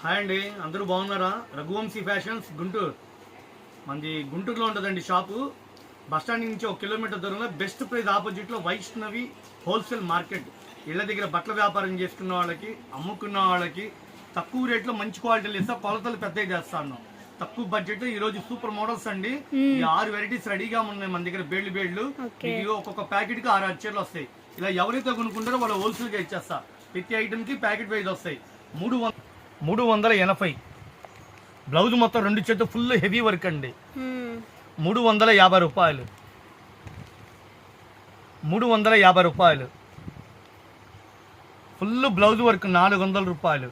Hi అండి అందరూ బాగున్నారా? రఘువంశీ ఫ్యాషన్స్ గుంటూరు. మనది గుంటూరులో ఉంటుందండి షాపు. బస్ స్టాండ్ నుంచి ఒక కిలోమీటర్ దూరంలో బెస్ట్ ప్రైస్ ఆపోజిట్లో వైష్ణవి హోల్సేల్ మార్కెట్. ఇళ్ళ దగ్గర బట్టల వ్యాపారం చేసుకున్న వాళ్ళకి అమ్ముకున్న వాళ్ళకి తక్కువ రేట్లో మంచి క్వాలిటీలు ఇస్తా కొలతలు పెద్దవి చేస్తాను తక్కువ బడ్జెట్ ఈ రోజు సూపర్ మోడల్స్ అండి. ఈ ఆరు వెరైటీస్ రెడీగా ఉన్నాయి మన దగ్గర బేళ్ళు బేళ్ళు ఒక్కొక్క ప్యాకెట్కి ఆరు ఆరు చీరలు వస్తాయి. ఇలా ఎవరైతే కొనుక్కుంటారో వాళ్ళు హోల్సేల్గా ఇచ్చేస్తా. ప్రతి ఐటమ్కి ప్యాకెట్ వైజ్ వస్తాయి. మూడు మూడు వందల ఎనభై. బ్లౌజ్ మొత్తం రెండు చేతులు ఫుల్ హెవీ వర్క్ అండి. మూడు వందల యాభై రూపాయలు. మూడు వందల యాభై రూపాయలు. ఫుల్ బ్లౌజ్ వర్క్ నాలుగు వందల రూపాయలు.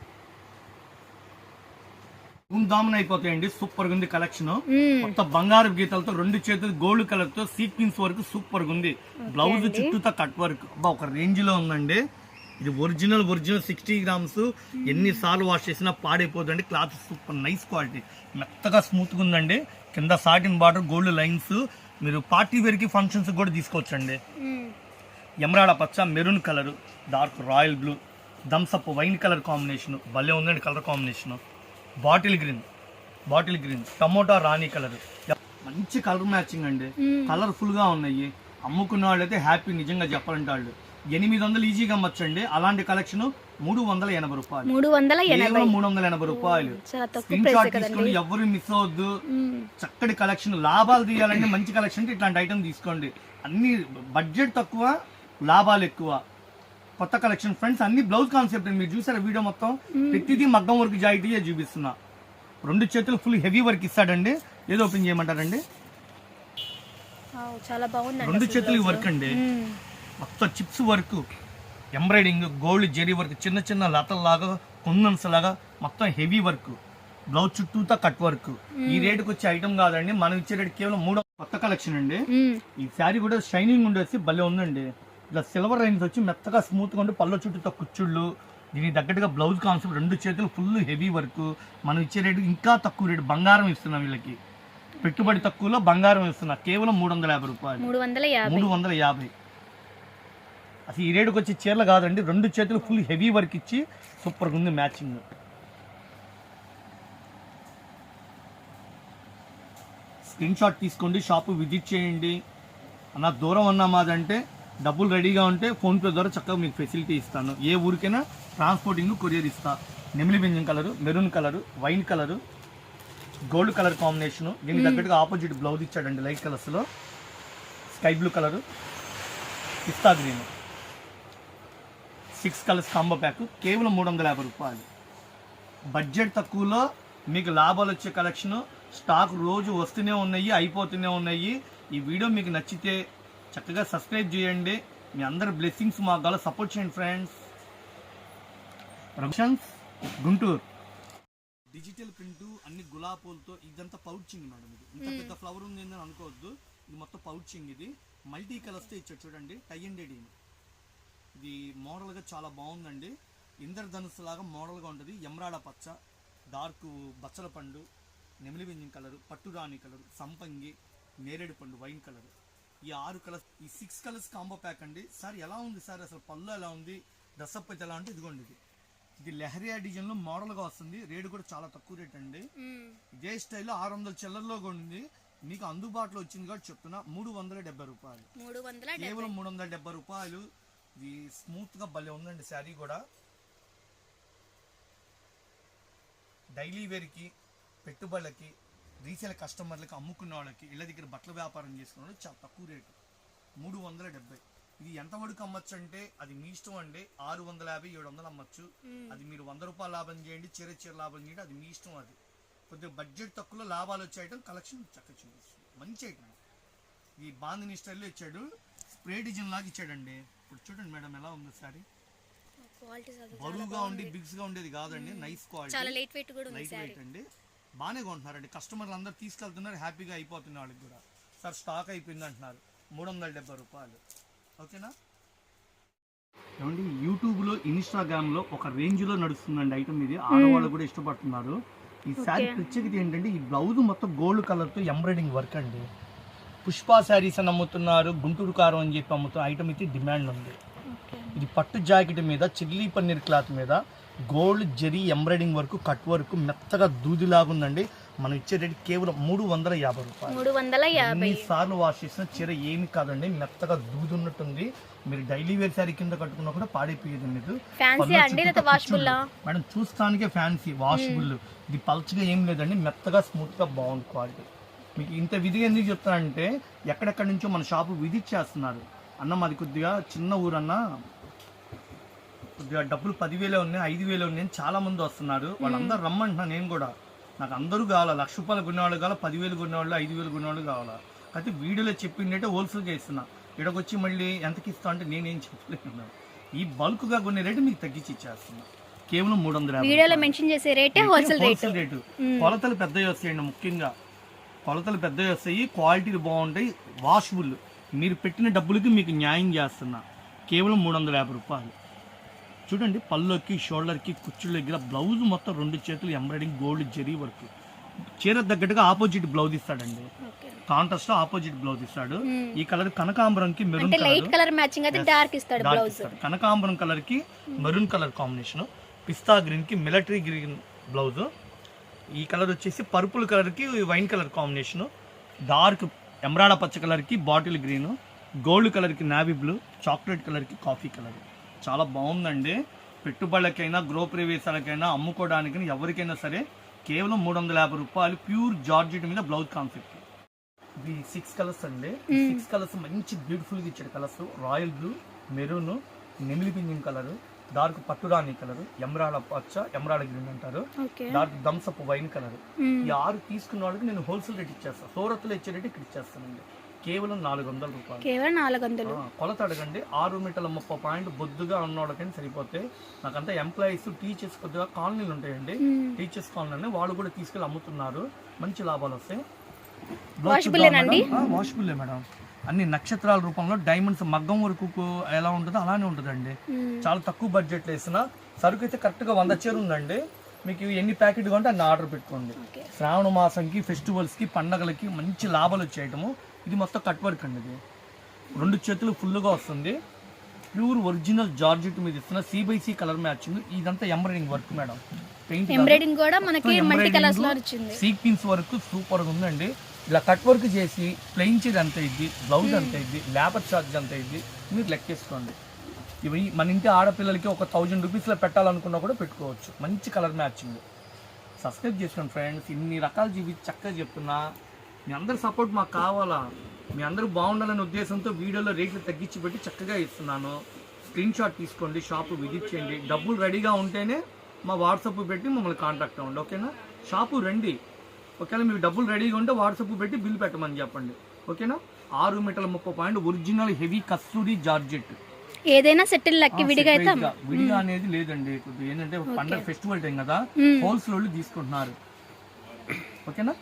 దామన్ అయిపోతాయండి సూపర్గా ఉంది కలెక్షన్. మొత్తం బంగారు గీతలతో రెండు చేతులు గోల్డ్ కలర్తో సీక్వెన్స్ వర్క్ సూపర్గా ఉంది బ్లౌజ్ చుట్టూతో కట్ వర్క్. ఒక రేంజ్లో ఉందండి. ఇది ఒరిజినల్ ఒరిజినల్ సిక్స్టీ గ్రామ్స్. ఎన్ని సార్లు వాష్ చేసినా పాడైపోదండి క్లాత్ సూపర్ నైస్ క్వాలిటీ. మెత్తగా స్మూత్గా ఉందండి. కింద సాటిన్ బార్డర్ గోల్డ్ లైన్స్. మీరు పార్టీ వేర్కి ఫంక్షన్స్ కూడా తీసుకోవచ్చండి. ఎమరాడ పచ్చ maroon colour dark royal blue. Thums Up wine colour combination. భలే ఉందండి colour combination. Bottle green bottle green. Tomato రాణి కలర్. మంచి కలర్ మ్యాచింగ్ అండి. కలర్ఫుల్గా ఉన్నాయి. అమ్ముకున్న వాళ్ళైతే హ్యాపీ నిజంగా చెప్పాలంటే వాళ్ళు. ఎనిమిది వందలు ఈజీగా అమ్మచ్చండి. అలాంటి కలెక్షన్ మూడు వందల ఎనభై రూపాయలు. మూడు వందల ఎనభై. మూడు వందల ఎనభై రూపాయలు. స్క్రీన్ షాట్ తీసుకోండి ఎవరు మిస్ అవ్వద్దు. మ్మ్. చక్కటి కలెక్షన్ లాభాలు తీయాలంటే మంచి కలెక్షన్ ఇట్లాంటి ఐటమ్ తీసుకోండి. అన్ని బడ్జెట్ తక్కువ లాభాలు ఎక్కువ. కొత్త కలెక్షన్ ఫ్రెండ్స్ అన్ని బ్లౌజ్ కాన్సెప్ట్ మీరు చూసారా వీడియో మొత్తం? ప్రతిదీ మగ్గం వర్క్ జాయితీయే చూపిస్తున్నా. రెండు చేతులు ఫుల్ హెవీ వర్క్ ఇస్తాడండి. ఏదో ఓపెన్ చేయమంటారండి. చాలా బాగుందండి రెండు చేతులకి వర్క్ అండి. మొత్తం chips work embroidering gold zari work చిన్న చిన్న లతల్లాగా కుందన్స్ లాగా మొత్తం హెవీ వర్క్ బ్లౌజ్ చుట్టూతా కట్ వర్క్ ఈ రేటుకి వచ్చే ఐటమ్ కాదండి. మనం ఇచ్చే రేటు కేవలం మూడో కొత్త కలెక్షన్ అండి. ఈ శారీ కూడా షైనింగ్ ఉండేసి భలే ఉందండి. ఇట్లా సిల్వర్ లైన్స్ వచ్చి మెత్తగా స్మూత్గా ఉండి పళ్ళ చుట్టూతో కుచ్చుళ్ళు దీనికి తగ్గట్టుగా బ్లౌజ్ కాన్సెప్ట్ రెండు చేతులు ఫుల్ హెవీ వర్క్ మనం ఇచ్చే రేటు ఇంకా తక్కువ రేటు బంగారం ఇస్తున్నాం వీళ్ళకి. పెట్టుబడి తక్కువలో బంగారం ఇస్తున్నా. కేవలం మూడు వందల యాభై రూపాయలు. మూడు వందల యాభై. అసలు ఈ రేటుకి వచ్చే చీరలు కాదండి. రెండు చేతులు ఫుల్ హెవీ వర్క్ ఇచ్చి సూపర్గా ఉంది మ్యాచింగ్ స్క్రీన్ షాట్ తీసుకోండి షాపు విజిట్ చేయండి. అన్న దూరం అన్నా మాదంటే డబ్బులు రెడీగా ఉంటే ఫోన్పే ద్వారా చక్కగా మీకు ఫెసిలిటీ ఇస్తాను. ఏ ఊరికైనా ట్రాన్స్పోర్టింగ్ కొరియర్ ఇస్తా. నెమిలి బింజం colour maroon colour wine colour gold colour combination దీనికి తగ్గట్టుగా ఆపోజిట్ బ్లౌజ్ ఇచ్చాడండి లైట్ కలర్స్లో sky blue colour pista green six colours combo pack కేవలం మూడు వందల యాభై రూపాయలు. బడ్జెట్ తక్కువలో మీకు లాభాలు వచ్చే కలెక్షన్ స్టాక్ రోజు వస్తూనే ఉన్నాయి అయిపోతూనే ఉన్నాయి. ఈ వీడియో మీకు నచ్చితే చక్కగా సబ్స్క్రైబ్ చేయండి. మీ అందరి బ్లెస్సింగ్స్ మాకు గల సపోర్ట్ చేయండి ఫ్రెండ్స్ రక్షన్స్ గుంటూరు. డిజిటల్ ప్రింట్ అన్ని గులాబీలతో ఇదంతా పౌచింగ్ మేడం ఇది. ఇంత పెద్ద ఫ్లవర్ ఉంది అని అనుకోవద్దు. ఇది మొత్తం పౌచింగ్ ఇది. మల్టీ కలర్స్తో ఇచ్చాడు చూడండి. టై అండ్ ఇది మోడల్గా చాలా బాగుందండి. ఇంద్రధనుస్సు లాగా మోడల్గా ఉంటుంది. ఎమరాడ పచ్చ డార్క్ బచ్చల పండు నెమిలి బింజం కలర్ పట్టు రాణి కలర్ సంపంగి నేరేడు పండు వైన్ కలర్. ఈ ఆరు కలర్స్ ఈ సిక్స్ కలర్స్ కాంబో ప్యాక్ అండి. సార్ ఎలా ఉంది సార్? అసలు పళ్ళు ఎలా ఉంది? డ్రెస్అప్ అయితే ఎలా అంటే ఇదిగోండి ఇది. ఇది లెహరియా డిజైన్లో మోడల్గా వస్తుంది. రేటు కూడా చాలా తక్కువ రేట్ అండి. ఇదే స్టైల్లో ఆరు వందల చిల్లర్లో కూడా ఉంది. మీకు అందుబాటులో వచ్చింది కాబట్టి చెప్తున్నా. మూడు వందల డెబ్బై రూపాయలు. కేవలం మూడు వందల డెబ్బై రూపాయలు. ఇది స్మూత్గా భలే ఉందండి శారీ కూడా. డైలీ వేర్కి పెట్టుబడులకి రీసేల్ కస్టమర్లకి అమ్ముకున్న వాళ్ళకి ఇళ్ళ దగ్గర బట్టల వ్యాపారం చేసుకున్న చాలా తక్కువ రేటు. మూడు వందల డెబ్బై. ఇది ఎంత వరకు అమ్మచ్చు అంటే అది మీ ఇష్టం అండి. ఆరు వందల యాభై ఏడు వందలు అమ్మచ్చు. అది మీరు వంద రూపాయలు లాభం చేయండి చీర చీర లాభం చేయండి అది మీ ఇష్టం అది. కొద్దిగా బడ్జెట్ తక్కువలో లాభాలు వచ్చే ఐటమ్ కలెక్షన్ చక్కగా చూపిస్తుంది. మంచి ఐటమ్ ఈ బాందిని స్టైల్లో ఇచ్చాడు. స్ప్రే డిజైన్ లాగా ఇచ్చాడండి. ఇప్పుడు చూడండి మేడం ఎలా ఉంది సారీ క్వాలిటీ చాలా బరువుగా ఉండి బిగ్స్గా ఉండేది కాదండి. నైస్ చాలా క్వాలిటీ లైట్ వెయిట్ కూడా ఉంది లైట్ సారీ వెయిట్ అండి. బాగానే కొంటున్నారండి. కస్టమర్లు అందరూ తీసుకెళ్తున్నారు హ్యాపీగా అయిపోతున్న వాళ్ళకి కూడా. సార్ స్టాక్ అయిపోయింది అంటున్నారు. మూడు వందల డెబ్బై రూపాయలు. ఓకేనా? ఏమండి యూట్యూబ్లో ఇన్స్టాగ్రామ్లో ఒక రేంజ్లో నడుస్తుందండి ఐటమ్ ఇది. ఆడవాళ్ళు కూడా ఇష్టపడుతున్నారు. ఈ శారీ ప్రత్యేకత ఏంటంటే ఈ బ్లౌజ్ మొత్తం గోల్డ్ కలర్తో ఎంబ్రాయిడింగ్ వర్క్ అండి. పుష్ప శారీస్ అని అమ్ముతున్నారు గుంటూరు కారం అని చెప్పి అమ్ముతున్న ఐటమ్ అయితే డిమాండ్ ఉంది. ఇది పట్టు జాకెట్ మీద చిల్లీ పన్నీర్ క్లాత్ మీద gold zari embroidering work cut work మెత్తగా దూదిలాగా ఉందండి. మనం ఇచ్చే రేట్ కేవలం మూడు వందల యాభై రూపాయలు. మూడు వందల యాభై. సార్లు వాష్ చేసిన చీర ఏమి కాదండి మెత్తగా దూది ఉన్నట్టుంది. మీరు డైలీ వేర్ శారీ కింద కట్టుకున్నా కూడా పాడైపోయేది మీకు. మేడం చూస్తానికే ఫ్యాన్సీ వాషబుల్ ఇది పల్చగా ఏం లేదండి మెత్తగా స్మూత్గా బాగుంది క్వాలిటీ మీకు ఇంత విధిగా ఎందుకు చెప్తానంటే ఎక్కడెక్కడి నుంచో మన షాపు విజిట్ చేస్తున్నారు అన్న మాది కొద్దిగా చిన్న ఊరన్నా కొద్దిగా డబ్బులు పదివేలే ఉన్నాయి ఐదు వేలే ఉన్నాయి అని చాలా మంది వస్తున్నారు వాళ్ళందరూ రమ్మంటున్నా నేను కూడా. నాకు అందరూ కావాలా లక్ష రూపాయలు కొనేవాళ్ళు కావాలా పదివేలు కొనేవాళ్ళు ఐదు వేలు కొనేవాళ్ళు కావాలా. అయితే వీడియోలో చెప్పిందంటే హోల్సేల్గా ఇస్తున్నా. ఇక్కడికి మళ్ళీ ఎంతకి ఇస్తా అంటే నేనేం చెప్పలేను. ఈ బల్క్గా కొనే రేటు మీకు తగ్గించి ఇచ్చేస్తున్నా. కేవలం మూడు వందల యాభై వీడియోలో మెన్షన్ చేసే రేటే హోల్సేల్ రేట్. హోల్సేల్ రేటు కొలతలు పెద్దవి వస్తాయండి ముఖ్యంగా. కొలతలు పెద్దవి వస్తాయి క్వాలిటీలు బాగుంటాయి వాషబుల్ మీరు పెట్టిన డబ్బులకి మీకు న్యాయం చేస్తున్నా. కేవలం మూడు వందల యాభై రూపాయలు. చూడండి పళ్ళుకి షోల్డర్కి కుచ్చుల దగ్గర బ్లౌజ్ మొత్తం రెండు చేతులు ఎంబ్రాయిడింగ్ గోల్డ్ జరీ వర్క్ చీర తగ్గట్టుగా ఆపోజిట్ బ్లౌజ్ ఇస్తాడండి. కాంట్రాస్ట్ ఆపోజిట్ బ్లౌజ్ ఇస్తాడు. ఈ కలర్ కనకాంబరంకి మెరూన్ అంటే లైట్ కలర్ మ్యాచింగ్ అయితే డార్క్ ఇస్తాడు బ్లౌజ్ కనకాంబరం కలర్కి మెరూన్ కలర్ కాంబినేషన్ పిస్తా గ్రీన్కి మిలిటరీ గ్రీన్ బ్లౌజ్ ఈ కలర్ వచ్చేసి పర్పుల్ కలర్కి wine colour combination. Dark emerald పచ్చ కలర్కి బాటిల్ గ్రీన్. గోల్డ్ కలర్కి నావీ బ్లూ. చాక్లెట్ కలర్కి కాఫీ కలర్. చాలా బాగుందండి. పెట్టుబడులకైనా గృహ ప్రవేశాలకైనా అమ్ముకోవడానికైనా ఎవరికైనా సరే కేవలం మూడు వందల యాభై రూపాయలు ప్యూర్ జార్జెట్ మీద బ్లౌజ్ కాన్సెప్ట్. ఇది సిక్స్ కలర్స్ అండి. సిక్స్ కలర్స్ మంచి బ్యూటిఫుల్గా ఇచ్చాడు కలర్స్. రాయల్ బ్లూ మెరూన్ నెమిలి పింఛన్ కలర్. డార్క్ పట్టురాణి కలర్ ఎమరాడ పచ్చ ఎమరాడ గ్రీన్ అంటారు. Dark Thums Up wine colour. ఈ ఆరు తీసుకున్న వాళ్ళకి నేను హోల్సేల్ రేట్ ఇచ్చేస్తాను సూరత్లో ఇచ్చే రేట్ ఇక్కడ ఇచ్చేస్తానండి. కేవలం నాలుగు వందల రూపాయలు. కేవలం నాలుగు వందలు కొలత అడగండి. ఆరు మీటర్ల ముప్పై పాయింట్ బొద్దుగా ఉన్నోళ్ళకైనా సరిపోతే నాకంతా ఎంప్లాయీస్ టీచర్స్ కొద్దిగా కాలనీలు ఉంటాయండి. టీచర్స్ కాలనీ వాళ్ళు కూడా తీసుకెళ్ళి అమ్ముతున్నారు. మంచి లాభాలు వస్తాయి? Washable madam. అన్ని నక్షత్రాల రూపంలో డైమండ్స్ మగ్గం వరకు ఎలా ఉంటుందో అలానే ఉంటుందండి. చాలా తక్కువ బడ్జెట్ వేసిన సరుకు అయితే కరెక్ట్గా వంద చీర ఉందండి. మీకు ఎన్ని ప్యాకెట్ కొంటే అన్ని ఆర్డర్ పెట్టుకోండి. శ్రావణ మాసంకి ఫెస్టివల్స్కి పండగలకి మంచి లాభాలు వచ్చేయటము. ఇది మొత్తం కట్ వర్క్ అండి ఇది. రెండు చేతులు ఫుల్గా వస్తుంది. ప్యూర్ ఒరిజినల్ జార్జెట్ మీద ఇస్తున్న సిబైసి కలర్ మ్యాచింగ్. ఇదంతా embroidering work madam. Paint embroidering కూడా మనకి మల్టీ కలర్స్లో వచ్చింది. సీక్వెన్స్ వర్క్ సూపర్గా ఉందండి. ఇలా కట్ వర్క్ చేసి ప్లెయిన్ చీర ఎంత ఇద్ది బ్లౌజ్ ఎంత ఇద్ది లేబర్ ఛార్జ్ ఎంత ఇద్ది మీరు లెక్కేసుకోండి. ఇవి మన ఇంటి ఆడపిల్లలకి ఒక థౌజండ్ రూపీస్లో పెట్టాలనుకున్నా కూడా పెట్టుకోవచ్చు. మంచి కలర్ మ్యాచింగ్ సబ్స్క్రైబ్ చేసుకోండి ఫ్రెండ్స్ ఇన్ని రకాలు చూపించి చక్కగా చెప్తున్నా. మీ అందరి సపోర్ట్ మాకు కావాలా? మీ అందరూ బాగుండాలనే ఉద్దేశంతో వీడియోలో రేట్లు తగ్గించి పెట్టి చక్కగా ఇస్తున్నాను. స్క్రీన్ షాట్ తీసుకోండి షాపు విజిట్ చేయండి. డబ్బులు రెడీగా ఉంటేనే మా వాట్సాప్ పెట్టి మమ్మల్ని కాంటాక్ట్ అవ్వండి ఓకేనా షాపు రండి. ఒకవేళ మీకు డబ్బులు రెడీగా ఉంటే వాట్సాప్ పెట్టి బిల్ పెట్టమని చెప్పండి. ఓకేనా? ఆరు మీటర్ల ముప్పై పాయింట్ ఒరిజినల్ హెవీ కస్తూరి జార్జెట్. ఏదైనా సెటిల్ లక్కి విడిగా అయితే విడిగా. అనేది లేదండి. ఏంటంటే పండగ ఫెస్టివల్ టైం కదా. హోల్సేల్ వాళ్ళు తీసుకుంటున్నారు. ఓకేనా?